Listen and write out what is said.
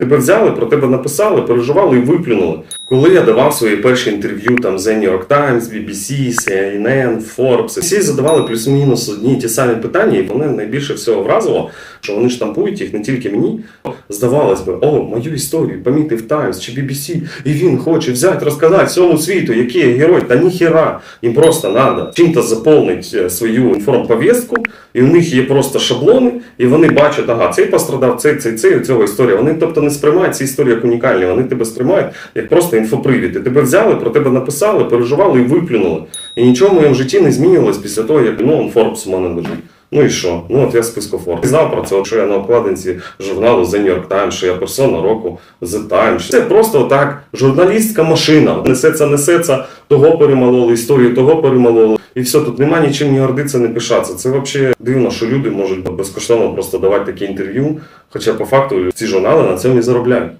Тебе взяли, про тебе написали, переживали і виплюнули. Коли я давав свої перші інтерв'ю там The New York Times, BBC, CNN, Forbes, всі задавали плюс-мінус одні ті самі питання, і вони найбільше всього вразило, що вони штампують їх не тільки мені. Здавалось би, о, мою історію помітив Times чи BBC, і він хоче взяти, розказати всьому світу, який я герой. Та ніхіра. Їм просто треба чим-то заповнити свою інформповістку, і у них є просто шаблони, і вони бачать, ага, цей пострадав, цей, цей, цей, цього історія. Вони тобто не сприймають ці історії як унікальні, вони тебе сприймають як просто інфопривід. І тебе взяли, про тебе написали, переживали і виплюнули. І нічого в моєму житті не змінювалось після того, як ну, Forbes у мене лежить. Ну і що? Ну от я списку Forbes. Знав про це, що я на обкладинці журналу The New York Times, що я персона року The Times. Це просто так журналістська машина. Несеться, несеться, того перемололи, історію того перемололи. І все, тут нема нічим ні гордитися, не пишатися. Це взагалі дивно, що люди можуть безкоштовно просто давати такі інтерв'ю. Хоча по факту ці журнали на цьому і заробляють.